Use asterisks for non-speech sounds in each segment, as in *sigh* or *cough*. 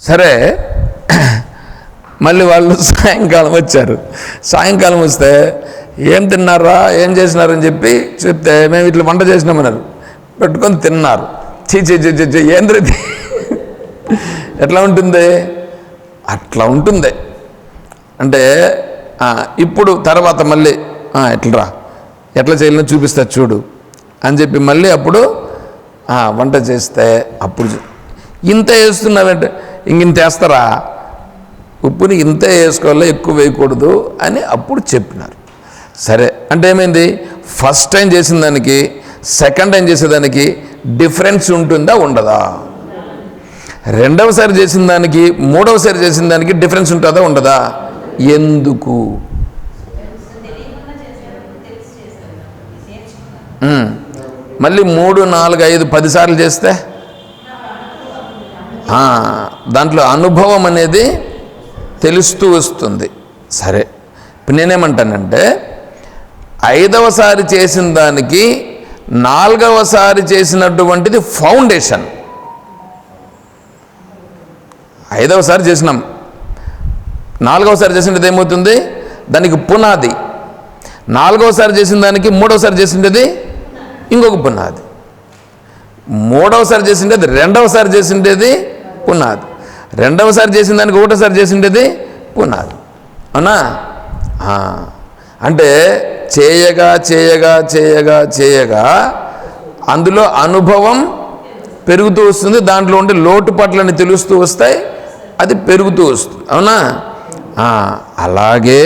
సరే మళ్ళీ వాళ్ళు సాయంకాలం వచ్చారు. సాయంకాలం వస్తే ఏం తిన్నారా? ఏం చేసినారని చెప్పి చెప్తే మేము ఇట్లా వంట చేసినామన్నారు పెట్టుకొని తిన్నారు. చీ చీ చీ చీ, చీ ఎట్లా ఉంటుంది? అట్లా ఉంటుంది. అంటే ఇప్పుడు తర్వాత మళ్ళీ ఎట్లరా ఎట్లా చేయాలో చూపిస్తా చూడు. అని చెప్పి మళ్ళీ అప్పుడు వంట చేస్తే అప్పుడు చూ- ఇంత వేస్తున్నావంటే ఇంక ఇంత ఉప్పుని ఇంతే వేసుకోవాలి ఎక్కువ వేయకూడదు అని అప్పుడు చెప్పినారు సరే అంటే ఏమైంది ఫస్ట్ టైం చేసిన దానికి సెకండ్ టైం చేసేదానికి డిఫరెన్స్ ఉంటుందా ఉండదా రెండవసారి చేసిన దానికి మూడవసారి చేసిన దానికి డిఫరెన్స్ ఉంటుందా ఉండదా ఎందుకు మళ్ళీ మూడు నాలుగు ఐదు పదిసార్లు చేస్తే దాంట్లో అనుభవం అనేది తెలుస్తూ వస్తుంది. సరే ఇప్పుడు నేనేమంటానంటే ఐదవసారి చేసిన దానికి నాలుగవసారి చేసినటువంటిది ఫౌండేషన్. ఐదవసారి చేసినాం. నాలుగవసారి చేసినది ఏమవుతుంది? దానికి పునాది. నాలుగవసారి చేసిన దానికి మూడవసారి చేసినది ఇంకొక పునాది. మూడవసారి చేసిండేది రెండవసారి చేసిండేది పునాదు. రెండవసారి చేసిన దానికి ఒకటోసారి చేసిండేది పునాదు. అవునా? అంటే చేయగా చేయగా చేయగా చేయగా అందులో అనుభవం పెరుగుతూ వస్తుంది దాంట్లో ఉండే లోటుపాట్లని తెలుస్తూ వస్తాయి అది పెరుగుతూ వస్తుంది. అవునా? అలాగే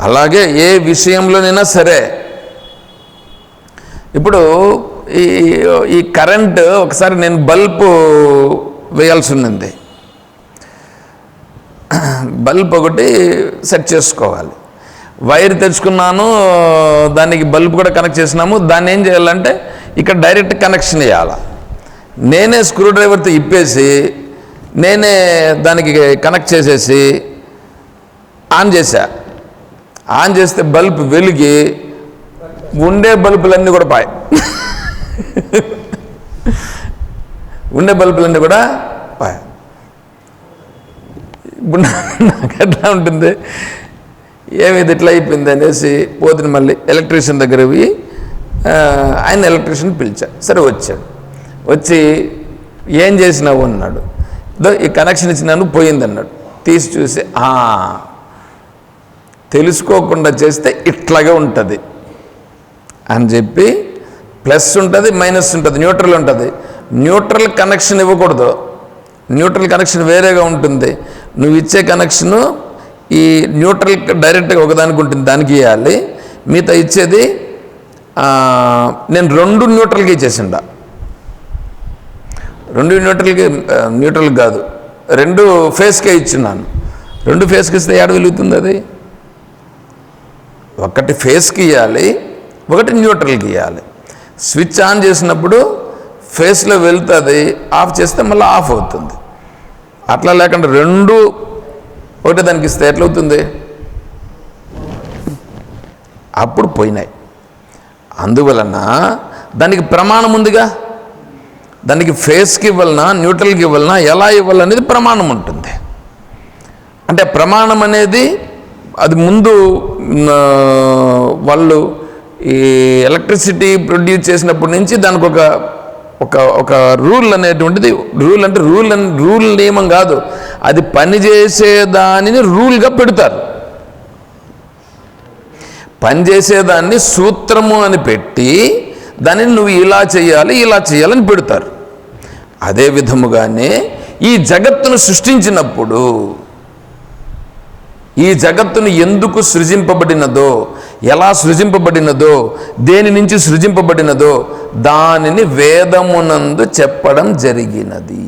అలాగే ఏ విషయంలోనైనా సరే. ఇప్పుడు ఈ ఈ కరెంట్ ఒకసారి నేను బల్బు వేయాల్సి ఉన్నది. బల్బ్ ఒకటి సెట్ చేసుకోవాలి. వైర్ తెచ్చుకున్నాను దానికి బల్బ్ కూడా కనెక్ట్ చేసినాము. దాన్ని ఏం చేయాలంటే ఇక్కడ డైరెక్ట్ కనెక్షన్ వేయాలి. నేనే స్క్రూ డ్రైవర్తో ఇప్పేసి నేనే దానికి కనెక్ట్ చేసేసి ఆన్ చేశా. ఆన్ చేస్తే బల్బ్ వెలిగి ఉండే బల్బులన్నీ కూడా పాయ్. ఉండే బల్బులన్నీ కూడా ఇప్పుడు నాకు ఎట్లా ఉంటుంది. ఏమి ఇది ఇట్లా అయిపోయింది అనేసి పోతుని మళ్ళీ ఎలక్ట్రీషియన్ దగ్గర పోయి ఆయన ఎలక్ట్రీషియన్ పిలిచా. సరే వచ్చాడు. వచ్చి ఏం చేసినావు అన్నాడు. ఈ కనెక్షన్ ఇచ్చినాను పోయిందన్నాడు తీసి చూసి "ఆ, తెలుసుకోకుండా చేస్తే ఇట్లాగే ఉంటుంది అని చెప్పి ప్లస్ ఉంటుంది మైనస్ ఉంటుంది న్యూట్రల్ ఉంటుంది. న్యూట్రల్ కనెక్షన్ ఇవ్వకూడదు. న్యూట్రల్ కనెక్షన్ వేరేగా ఉంటుంది. నువ్వు ఇచ్చే కనెక్షను ఈ న్యూట్రల్ డైరెక్ట్గా ఒకదానికి ఉంటుంది దానికి ఇవ్వాలి మిగతా ఇచ్చేది నేను రెండు న్యూట్రల్కి ఇచ్చేసిండ. రెండు న్యూట్రల్కి న్యూట్రల్ కాదు. రెండు ఫేస్కే ఇచ్చిన్నాను. రెండు ఫేస్కి ఇస్తే ఏడ వెలుగుతుంది అది? ఒకటి ఫేస్కి ఇవ్వాలి ఒకటి న్యూట్రల్కి ఇవ్వాలి స్విచ్ ఆన్ చేసినప్పుడు ఫేస్లో వెళ్తుంది ఆఫ్ చేస్తే మళ్ళీ ఆఫ్ అవుతుంది. అట్లా లేకుండా రెండు ఒకటి దానికి ఇస్తే ఎట్లవుతుంది అప్పుడు పోయినాయి. అందువలన దానికి ప్రమాణం ఉందిగా? దానికి ఫేస్కి ఇవ్వాలన్నా న్యూట్రల్కి ఇవ్వాలన్నా ఎలా ఇవ్వాలనేది ప్రమాణం ఉంటుంది. అంటే ప్రమాణం అనేది అది ముందు వాళ్ళు ఈ ఎలక్ట్రిసిటీ ప్రొడ్యూస్ చేసినప్పటి నుంచి దానికి ఒక ఒక ఒక రూల్ అనేటువంటిది రూల్ అంటే రూల్ అని రూల్ నియమం కాదు. అది పనిచేసే దానిని రూల్గా పెడతారు. పనిచేసేదాన్ని సూత్రము అని పెట్టి దానిని నువ్వు ఇలా చేయాలి ఇలా చేయాలని పెడతారు. అదే విధముగానే ఈ జగత్తును సృష్టించినప్పుడు ఈ జగత్తును ఎందుకు సృజింపబడినదో ఎలా సృజింపబడినదో దేని నుంచి సృజింపబడినదో దానిని వేదమునందు చెప్పడం జరిగినది.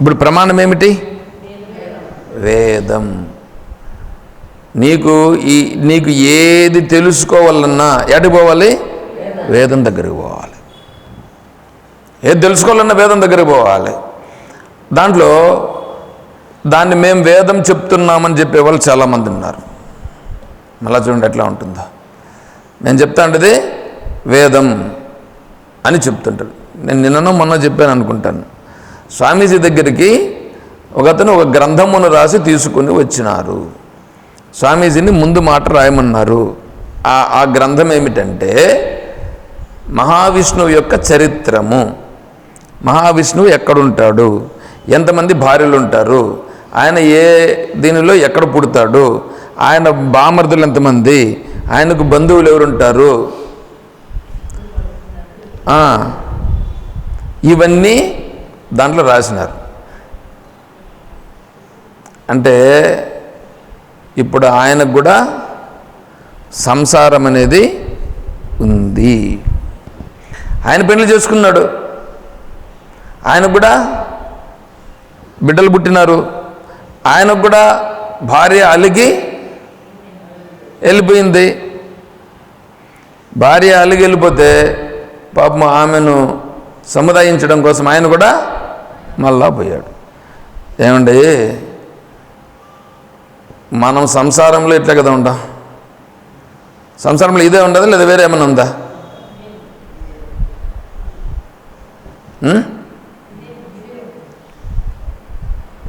ఇప్పుడు ప్రమాణం ఏమిటి? వేదం. నీకు ఈ నీకు ఏది తెలుసుకోవాలన్నా ఎటు పోవాలి? వేదం దగ్గరికి పోవాలి. ఏది తెలుసుకోవాలన్నా వేదం దగ్గరికి పోవాలి. దాంట్లో దాన్ని మేము వేదం చెప్తున్నామని చెప్పే వాళ్ళు చాలామంది ఉన్నారు. మళ్ళా చూడండి ఎట్లా ఉంటుందో. నేను చెప్తా ఉండేది వేదం అని చెప్తుంటాడు నేను నిన్ననో మొన్న చెప్పాను అనుకుంటాను. స్వామీజీ దగ్గరికి ఒకతను ఒక గ్రంథమును రాసి తీసుకుని వచ్చినారు. స్వామీజీని ముందు మాట రాయమన్నారు. ఆ ఆ గ్రంథం ఏమిటంటే మహావిష్ణువు యొక్క చరిత్రము. మహావిష్ణువు ఎక్కడుంటాడు? ఎంతమంది భార్యలు ఉంటారు ఆయన ఏ దీనిలో ఎక్కడ పుడతాడు? ఆయన బామర్దులు ఎంతమంది? ఆయనకు బంధువులు ఎవరుంటారు? ఇవన్నీ దాంట్లో రాసినారు. అంటే ఇప్పుడు ఆయనకు కూడా సంసారం అనేది ఉంది. ఆయన పెళ్ళి చేసుకున్నాడు. ఆయనకు కూడా బిడ్డలు పుట్టినారు. ఆయనకు కూడా భార్య అలిగి వెళ్ళిపోయింది. భార్య అలిగి వెళ్ళిపోతే పాపం ఆమెను సముదాయించడం కోసం ఆయన కూడా మళ్ళా పోయాడు. ఏమండి? మనం సంసారంలో ఇట్లా కదా ఉండం సంసారంలో ఇదే ఉండదా లేదా వేరే ఏమైనా ఉందా?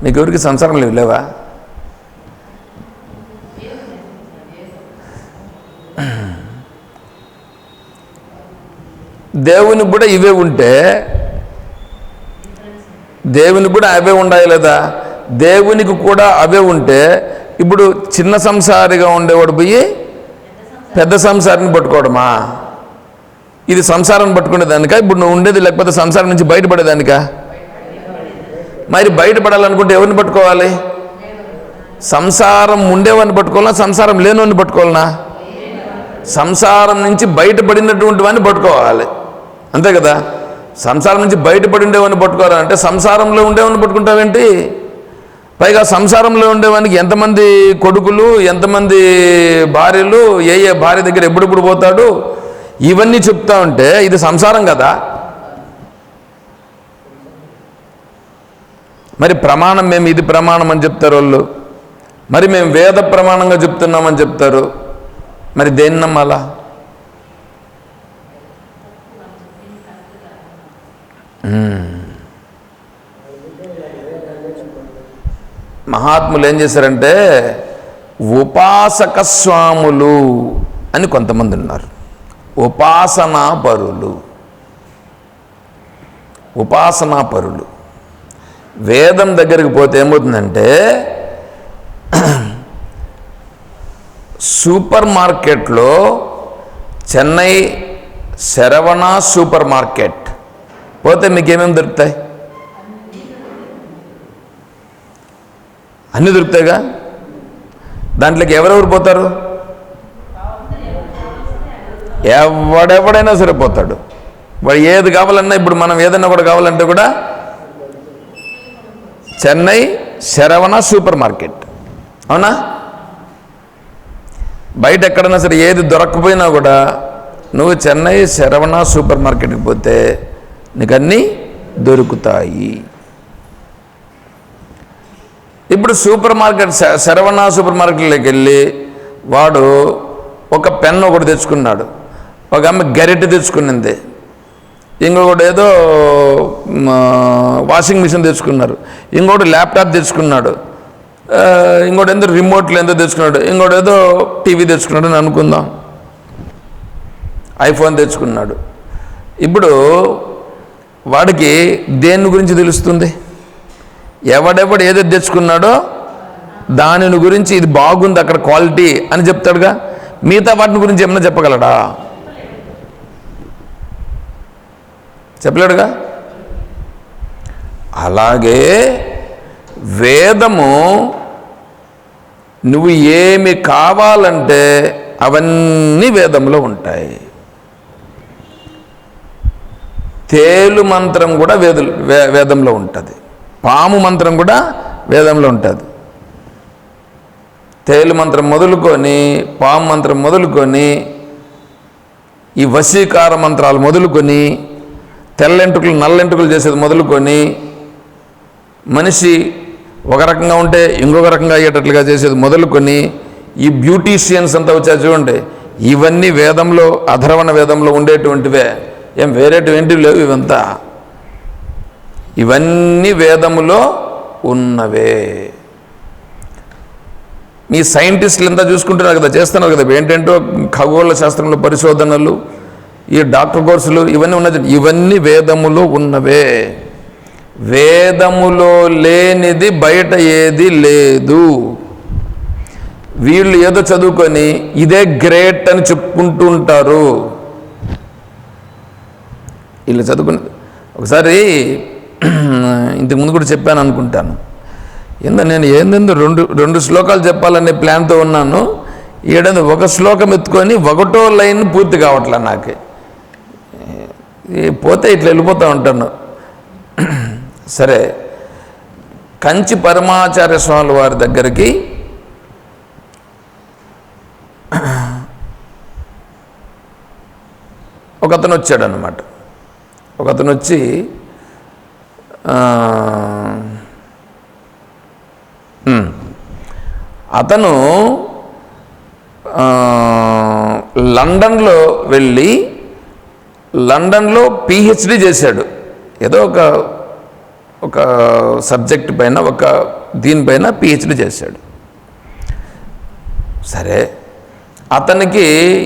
ఉం? మీకు ఎవరికి సంసారం లేవు లేవా? దేవునికి కూడా ఇవే ఉంటే దేవునికి కూడా అవే ఉండాలి లేదా? దేవునికి కూడా అవే ఉంటే ఇప్పుడు చిన్న సంసారిగా ఉండేవాడు పోయి పెద్ద సంసారాన్ని పట్టుకోవడమా? ఇది సంసారం పట్టుకునేదానిక? ఇప్పుడు నువ్వు ఉండేది లేకపోతే సంసారం నుంచి బయటపడేదానికా? మరి బయటపడాలనుకుంటే ఎవరిని పట్టుకోవాలి? సంసారం ఉండేవాడిని పట్టుకోవాలా? సంసారం లేనివాడిని పట్టుకోవాలనా? సంసారం నుంచి బయటపడినటువంటి వాడిని పట్టుకోవాలి. అంతే కదా? సంసారం నుంచి బయటపడి ఉండేవాడిని పట్టుకోవాలంటే సంసారంలో ఉండేవాడిని పట్టుకుంటావేంటి? పైగా సంసారంలో ఉండేవానికి ఎంతమంది కొడుకులు ఎంతమంది భార్యలు ఏ ఏ భార్య దగ్గర ఎప్పుడెప్పుడు పోతాడు? ఇవన్నీ చెప్తా ఉంటే ఇది సంసారం కదా? మరి ప్రమాణం మేము ఇది ప్రమాణం అని చెప్తారు వాళ్ళు. మరి మేము వేద ప్రమాణంగా చెప్తున్నామని చెప్తారు. మరి దేన్ని నమ్మాలా? మహాత్ములు ఏం చేశారంటే ఉపాసక స్వాములు అని కొంతమంది ఉన్నారు. ఉపాసనా పరులు ఉపాసనా పరులు వేదం దగ్గరికి పోతే ఏమవుతుందంటే సూపర్ మార్కెట్లో చెన్నై శరవణ సూపర్ మార్కెట్ పోతే మీకు ఏమేమి దొరుకుతాయి? అన్నీ దొరుకుతాయిగా? దాంట్లోకి ఎవరెవరు పోతారు? ఎవడెవడైనా సరే పోతాడు. వాడు ఏది కావాలన్నా ఇప్పుడు మనం ఏదైనా కూడా కావాలంటే కూడా చెన్నై శరవణ సూపర్ మార్కెట్. అవునా? బయట ఎక్కడైనా సరే ఏది దొరకకపోయినా కూడా నువ్వు చెన్నై శరవణ సూపర్ మార్కెట్కి పోతే నీకు అన్నీ దొరుకుతాయి. ఇప్పుడు సూపర్ మార్కెట్ శ- శరవణ సూపర్ మార్కెట్లోకి వెళ్ళి వాడు ఒక పెన్ ఒకటి తెచ్చుకున్నాడు. ఒక ఆమె గరిటె తెచ్చుకునింది. ఇంకొకటి ఏదో వాషింగ్ మిషన్ తెచ్చుకున్నారు. ఇంకోటి ల్యాప్టాప్ తెచ్చుకున్నాడు. ఇంకోటి ఏదో రిమోట్లు ఎంతో తెచ్చుకున్నాడు. ఇంకోటి ఏదో టీవీ తెచ్చుకున్నాడు అని అనుకుందాం. ఐఫోన్ తెచ్చుకున్నాడు. ఇప్పుడు వాడికి దేని గురించి తెలుస్తుంది? ఎవడెవడు ఏదైతే తెచ్చుకున్నాడో దానిని గురించి ఇది బాగుంది అక్కడ క్వాలిటీ అని చెప్తాడుగా. మిగతా వాటిని గురించి ఏమైనా చెప్పగలడా? చెప్పలేడుగా? అలాగే వేదము నువ్వు ఏమి కావాలంటే అవన్నీ వేదంలో ఉంటాయి. తేలు మంత్రం కూడా వేదు వే- వేదంలో ఉంటుంది. పాము మంత్రం కూడా వేదంలో ఉంటుంది. తేలు మంత్రం మొదలుకొని పాము మంత్రం మొదలుకొని ఈ వశీకార మంత్రాలు మొదలుకొని తెల్లెంటుకలు నల్లెంటుకలు చేసేది మొదలుకొని మనిషి ఒక రకంగా ఉంటే ఇంకొక రకంగా అయ్యేటట్లుగా చేసేది మొదలుకొని ఈ బ్యూటీషియన్స్ అంతా వచ్చా చూడండి. ఇవన్నీ వేదంలో అధర్వణ వేదంలో ఉండేటువంటివే. ఏం వేరేటువంటివి ఏంటివి లేవు ఇవంతా. ఇవన్నీ వేదములో ఉన్నవే. మీ సైంటిస్టులు ఎంత చూసుకుంటున్నారు కదా చేస్తున్నారు కదా. ఏంటంటో ఖగోళ శాస్త్రంలో పరిశోధనలు ఈ డాక్టర్ కోర్సులు ఇవన్నీ ఉన్నది. ఇవన్నీ వేదములో ఉన్నవే. వేదములో లేనిది బయట ఏది లేదు. వీళ్ళు ఏదో చదువుకొని ఇదే గ్రేట్ అని చెప్పుకుంటూ ఉంటారు. వీళ్ళు చదువుకుని ఒకసారి *clears throat* ఇంతకు ముందు కూడా చెప్పాను అనుకుంటాను. ఏందో నేను ఏందో రెండు రెండు శ్లోకాలు చెప్పాలనే ప్లాన్తో ఉన్నాను. ఏడంది ఒక శ్లోకం ఎత్తుకొని ఒకటో లైన్ పూర్తి కావట్లే నాకు. పోతే ఇట్లా వెళ్ళిపోతూ ఉంటాను. సరే కంచి పరమాచార్య స్వామి వారి దగ్గరికి ఒకతను వచ్చాడు అనమాట ఒక అతను వచ్చి అతను లండన్లో వెళ్ళి లండన్లో పిహెచ్డి చేశాడు. ఏదో ఒక ఒక సబ్జెక్ట్ పైన ఒక దీనిపైన పిహెచ్డి చేశాడు. సరే అతనికి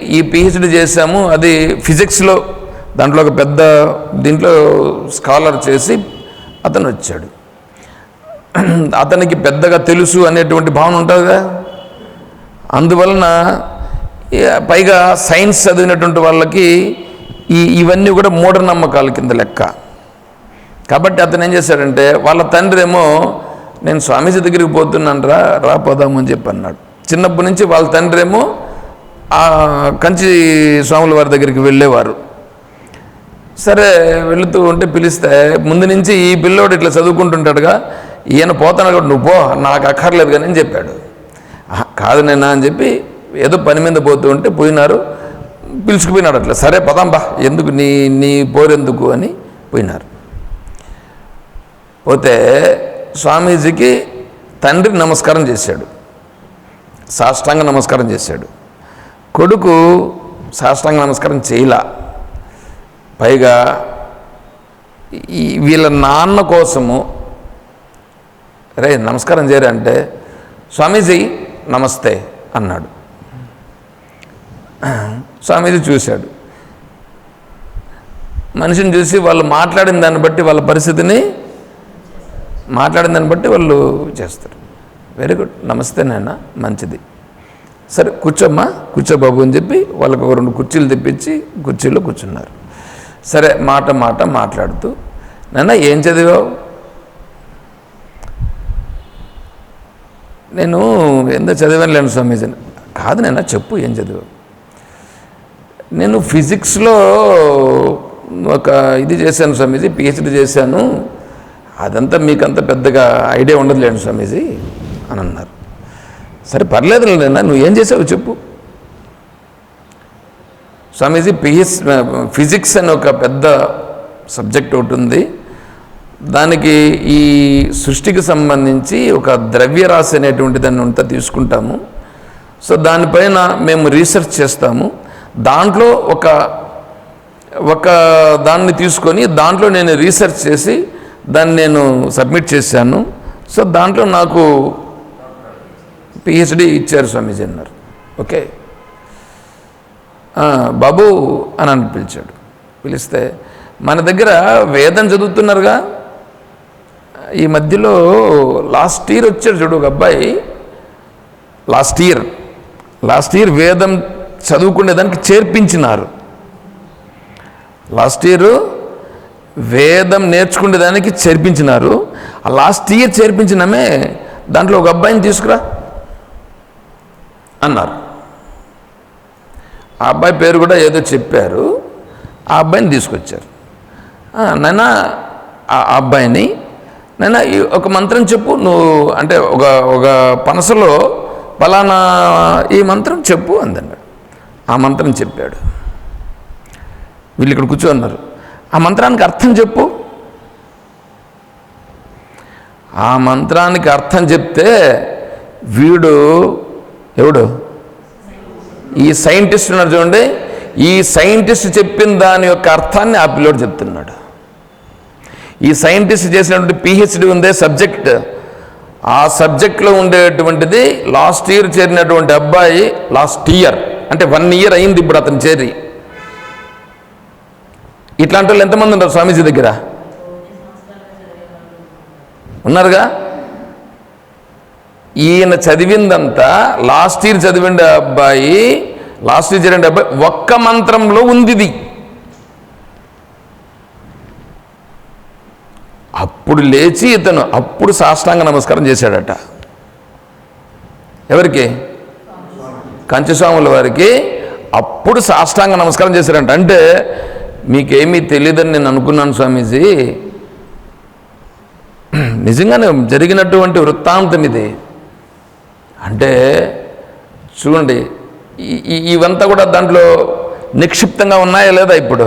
ఈ పిహెచ్డి చేశాము. అది ఫిజిక్స్లో దాంట్లో ఒక పెద్ద దీంట్లో స్కాలర్ చేసి అతను వచ్చాడు. అతనికి పెద్దగా తెలుసు అనేటువంటి భావన ఉంటుంది కదా? అందువలన పైగా సైన్స్ చదివినటువంటి వాళ్ళకి ఈ ఇవన్నీ కూడా మూఢనమ్మకాల కింద లెక్క. కాబట్టి అతను ఏం చేశాడంటే వాళ్ళ తండ్రి ఏమో నేను స్వామీజీ దగ్గరికి పోతున్నాను రా రాపోదాము అని చెప్పి అన్నాడు. చిన్నప్పటి నుంచి వాళ్ళ తండ్రి ఏమో ఆ కంచి స్వాముల వారి దగ్గరికి వెళ్ళేవారు. సరే వెళుతూ ఉంటే పిలిస్తే ముందు నుంచి ఈ పిల్లోడు ఇట్లా చదువుకుంటుంటాడుగా ఈయన పోతాను కూడా నువ్వు పో నాకు అక్కర్లేదు కానీ అని చెప్పాడు. "ఆహా, కాదు నేనా అని చెప్పి ఏదో పని మీద పోతూ ఉంటే పోయినారు. పిలుచుకుపోయినాడు అట్లా. సరే పదాంబా ఎందుకు నీ నీ పోరెందుకు అని పోయినారు. పోతే స్వామీజీకి తండ్రి నమస్కారం చేశాడు. సాష్టాంగ నమస్కారం చేశాడు. కొడుకు సాష్టాంగ నమస్కారం చేయలా. పైగా ఈ వీళ్ళ నాన్న కోసము రే నమస్కారం చేయరా అంటే స్వామీజీ నమస్తే అన్నాడు. స్వామీజీ చూశాడు. మనిషిని చూసి వాళ్ళు మాట్లాడిన దాన్ని బట్టి వాళ్ళ పరిస్థితిని మాట్లాడిన దాన్ని బట్టి వాళ్ళు చేస్తారు. వెరీ గుడ్ నమస్తే నాయన మంచిది. సరే కూర్చోమ్మా కూర్చో బాబు అని చెప్పి వాళ్ళకు ఒక రెండు కుర్చీలు తెప్పించి కుర్చీలో కూర్చున్నారు. సరే మాట మాట మాట్లాడుతూ నాన్న ఏం చదివావు? నేను ఎంత చదివాను లేను స్వామీజీని కాదు నాన్న చెప్పు ఏం చదివావు? నేను ఫిజిక్స్లో ఒక ఇది చేశాను స్వామీజీ పిహెచ్డి చేశాను. అదంతా మీకంత పెద్దగా ఐడియా ఉండదులేండి స్వామీజీ అని అన్నారు. సరే పర్లేదు నాన్న నువ్వు ఏం చేసావు చెప్పు. స్వామీజీ పిహెచ్ ఫిజిక్స్ అని ఒక పెద్ద సబ్జెక్ట్ ఒకటి ఉంది. దానికి ఈ సృష్టికి సంబంధించి ఒక ద్రవ్యరాశి అనేటువంటి దాన్ని అంతా తీసుకుంటాము. సో దానిపైన మేము రీసెర్చ్ చేస్తాము. దాంట్లో ఒక ఒక దాన్ని తీసుకొని దాంట్లో నేను రీసెర్చ్ చేసి దాన్ని నేను సబ్మిట్ చేశాను. సో దాంట్లో నాకు పిహెచ్డి ఇచ్చారు స్వామీజీ అన్నారు. ఓకే? బాబు అని అని పిలిచాడు. పిలిస్తే మన దగ్గర వేదం చదువుతున్నారుగా? ఈ మధ్యలో లాస్ట్ ఇయర్ వచ్చాడు చూడు ఒక అబ్బాయి. లాస్ట్ ఇయర్ లాస్ట్ ఇయర్ వేదం చదువుకునేదానికి చేర్పించినారు. లాస్ట్ ఇయర్ వేదం నేర్చుకునేదానికి చేర్పించినారు. ఆ లాస్ట్ ఇయర్ చేర్పించినమే దాంట్లో ఒక అబ్బాయిని తీసుకురా అన్నారు. ఆ అబ్బాయి పేరు కూడా ఏదో చెప్పారు. ఆ అబ్బాయిని తీసుకొచ్చారు. "ఆ, ఆ అబ్బాయిని నైనా ఒక మంత్రం చెప్పు. నువ్వు అంటే ఒక ఒక పనసలో పలానా ఈ మంత్రం చెప్పు అందన్నాడు. ఆ మంత్రం చెప్పాడు. వీళ్ళు ఇక్కడ కూర్చోన్నారు. ఆ మంత్రానికి అర్థం చెప్పు. ఆ మంత్రానికి అర్థం చెప్తే వీడు ఎవడు? ఈ సైంటిస్ట్ ఉన్నారు చూడండి. ఈ సైంటిస్ట్ చెప్పిన దాని యొక్క అర్థాన్ని ఆ పిల్లోడు చెప్తున్నాడు. ఈ సైంటిస్ట్ చేసినటువంటి పిహెచ్డి ఉందే సబ్జెక్ట్ ఆ సబ్జెక్ట్లో ఉండేటువంటిది లాస్ట్ ఇయర్ చేరినటువంటి అబ్బాయి లాస్ట్ ఇయర్ అంటే వన్ ఇయర్ అయింది ఇప్పుడు అతను చేరి. ఇట్లాంటి వాళ్ళు ఎంతమంది ఉన్నారు స్వామీజీ దగ్గర? ఉన్నారుగా? ఈయన చదివిందంతా లాస్ట్ ఇయర్ చదివిండే అబ్బాయి లాస్ట్ ఇయర్ చదివిండే అబ్బాయి ఒక్క మంత్రంలో ఉంది ఇది అప్పుడు లేచి ఇతను అప్పుడు సాష్టాంగ నమస్కారం చేశాడట. ఎవరికి? కంచస్వాముల వారికి అప్పుడు సాష్టాంగ నమస్కారం చేశారంట. అంటే మీకేమీ తెలియదని నేను అనుకున్నాను స్వామీజీ. నిజంగానే జరిగినటువంటి వృత్తాంతం ఇది. అంటే చూడండి ఇవంతా కూడా దాంట్లో నిక్షిప్తంగా ఉన్నాయా లేదా ఇప్పుడు?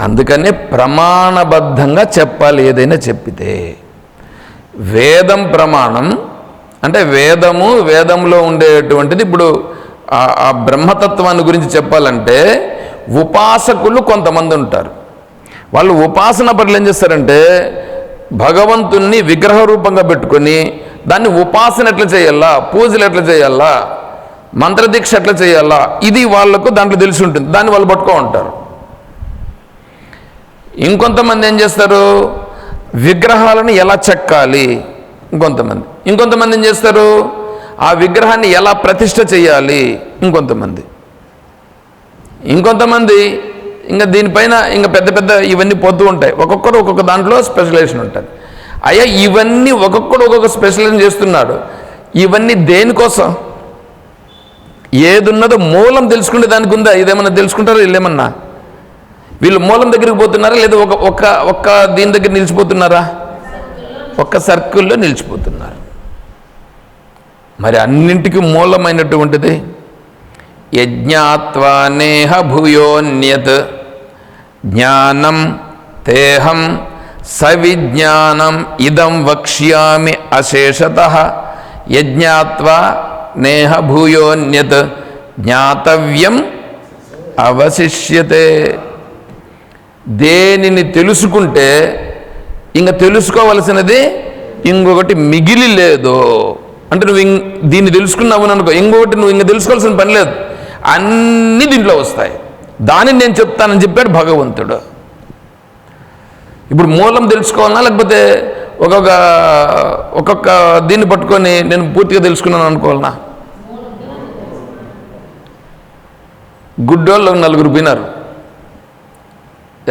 అందుకనే ప్రమాణబద్ధంగా చెప్పాలి ఏదైనా చెప్పితే. వేదం ప్రమాణం అంటే వేదము వేదంలో ఉండేటువంటిది ఇప్పుడు ఆ- బ్రహ్మతత్వాన్ని గురించి చెప్పాలంటే ఉపాసకులు కొంతమంది ఉంటారు. వాళ్ళు ఉపాసన పనులు ఏం చేస్తారంటే భగవంతుణ్ణి విగ్రహ రూపంగా పెట్టుకొని దాన్ని ఉపాసన ఎట్లా చేయాలా పూజలు ఎట్లా చేయాలా మంత్రదీక్ష ఎట్లా చేయాలా ఇది వాళ్ళకు దాంట్లో తెలిసి ఉంటుంది. దాన్ని వాళ్ళు పట్టుకో ఉంటారు. ఇంకొంతమంది ఏం చేస్తారు? విగ్రహాలను ఎలా చెక్కాలి? ఇంకొంతమంది. ఇంకొంతమంది ఏం చేస్తారు? ఆ విగ్రహాన్ని ఎలా ప్రతిష్ట చేయాలి? ఇంకొంతమంది. ఇంకొంతమంది ఇంకా దీనిపైన ఇంకా పెద్ద పెద్ద ఇవన్నీ పొద్దు ఉంటాయి. ఒక్కొక్కరు ఒక్కొక్క దాంట్లో స్పెషలైజేషన్ ఉంటుంది. అయ్యా ఇవన్నీ ఒక్కొక్కడు ఒక్కొక్క స్పెషలైజేషన్ చేస్తున్నాడు. ఇవన్నీ దేనికోసం ఏదున్నదో మూలం తెలుసుకునే దానికి ఉందా? ఇదేమన్నా తెలుసుకుంటారా? వీళ్ళేమన్నా వీళ్ళు మూలం దగ్గరికి పోతున్నారా? లేదా ఒక ఒక్క ఒక్క దీని దగ్గర నిలిచిపోతున్నారా? ఒక్క సర్కిల్లో నిలిచిపోతున్నారు. మరి అన్నింటికి మూలమైనటువంటిది? యజ్ఞాత్వా నేహ భూయోన్యత్. జ్ఞానం తేహం సవిజ్ఞానం ఇదం వక్ష్యామి అశేషత. యజ్ఞాత్వా నేహ భూయోన్యత్. జ్ఞాతవ్యం అవశిష్యతే. దేనిని తెలుసుకుంటే ఇంకా తెలుసుకోవలసినది ఇంకొకటి మిగిలి లేదు అంటే నువ్వు దీన్ని తెలుసుకున్నావు అనుకో ఇంకొకటి నువ్వు ఇంకా తెలుసుకోవాల్సిన పని లేదు. అన్నీ దీంట్లో వస్తాయి. దానిని నేను చెప్తానని చెప్పాడు భగవంతుడు. ఇప్పుడు మూలం తెలుసుకోవాలన్నా లేకపోతే ఒక్కొక్క ఒక్కొక్క దీన్ని పట్టుకొని నేను పూర్తిగా తెలుసుకున్నాను అనుకోవాలనా? గుడ్డోళ్ళు నలుగురు పోయినారు.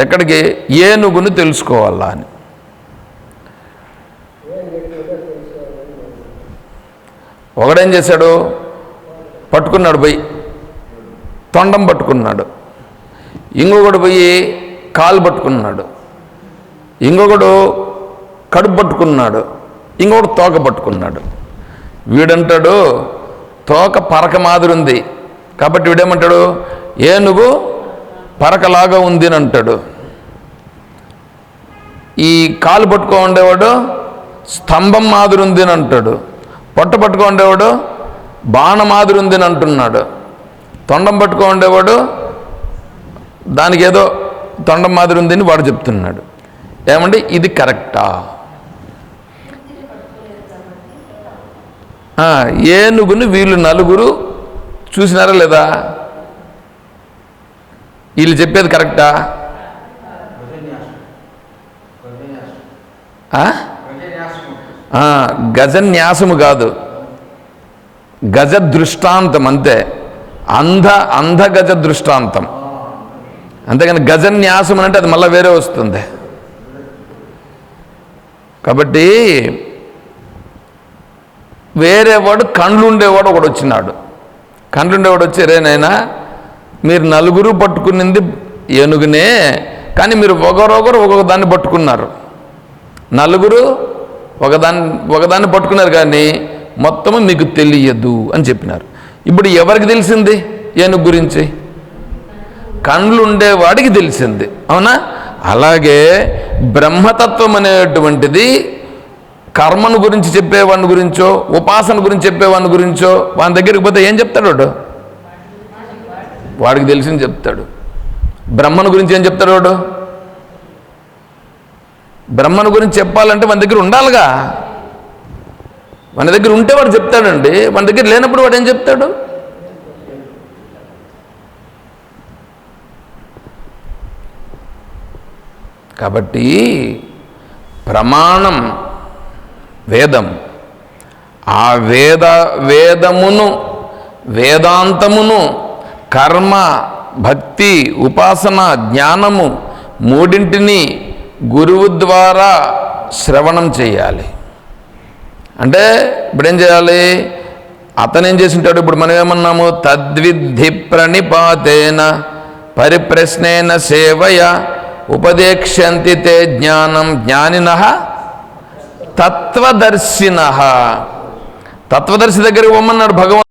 ఎక్కడికి? ఏనుగును తెలుసుకోవాలా అని. ఒకడేం చేశాడు? పట్టుకున్నాడు పోయి. తొండం పట్టుకున్నాడు. ఇంకొకడు పోయి కాలు పట్టుకున్నాడు. ఇంకొకడు కడుపు పట్టుకున్నాడు. ఇంకొకడు తోక పట్టుకున్నాడు. వీడంటాడు తోక పరక మాదిరి ఉంది. కాబట్టి వీడేమంటాడు? ఏనుగు పరకలాగా ఉంది అని అంటాడు. ఈ కాలు పట్టుకో ఉండేవాడు స్తంభం మాదిరి ఉంది అని అంటాడు. పొట్ట పట్టుకో ఉండేవాడు బాణ మాదిరి ఉందని అంటున్నాడు. తొండం పట్టుకో ఉండేవాడు దానికి ఏదో తొండం మాదిరి ఉందని వాడు చెప్తున్నాడు. ఏమండి? ఇది కరెక్టా? ఏనుగుని వీళ్ళు నలుగురు చూసినారా లేదా? వీళ్ళు చెప్పేది కరెక్టా? గజన్యాసము కాదు. గజ దృష్టాంతం అంతే. అంధ అంధ గజ దృష్టాంతం అంతేగాని గజన్యాసం అంటే అది మళ్ళీ వేరే వస్తుంది. కాబట్టి వేరే వాడు ఒకడు వచ్చినాడు. కండ్లుండేవాడు వచ్చి రేనైనా మీరు నలుగురు పట్టుకునింది ఏనుగునే కానీ మీరు ఒకరొకరు ఒక్కొక్క దాన్ని పట్టుకున్నారు. నలుగురు ఒకదాన్ని ఒకదాన్ని పట్టుకున్నారు కానీ మొత్తము మీకు తెలియదు అని చెప్పినారు. ఇప్పుడు ఎవరికి తెలిసింది? ఏనుగు గురించి? కండ్లు ఉండేవాడికి తెలిసింది. అవునా? అలాగే బ్రహ్మతత్వం అనేటువంటిది కర్మను గురించి చెప్పేవాడిని గురించో ఉపాసన గురించి చెప్పేవాడిని గురించో వాని దగ్గరికి పోతే ఏం చెప్తాడు వాడు? వాడికి తెలిసింది చెప్తాడు. బ్రహ్మను గురించి ఏం చెప్తాడు వాడు? బ్రహ్మను గురించి చెప్పాలంటే మన దగ్గర ఉండాలిగా. మన దగ్గర ఉంటే వాడు చెప్తాడండి. మన దగ్గర లేనప్పుడు వాడు ఏం చెప్తాడు? కాబట్టి ప్రమాణం వేదం. ఆ వేద వేదమును వేదాంతమును కర్మ భక్తి ఉపాసన జ్ఞానము మూడింటిని గురువు ద్వారా శ్రవణం చేయాలి. అంటే ఇప్పుడు ఏం చేయాలి? అతను ఏం చేసింటాడు? ఇప్పుడు మనం ఏమన్నాము? తద్విద్ధి ప్రణిపాతేన పరిప్రశ్నేన సేవయ ఉపదేక్షంతి తే జ్ఞానం జ్ఞానిన తత్వదర్శిన. తత్వదర్శి దగ్గరికి పొమ్మన్నాడు భగవాన్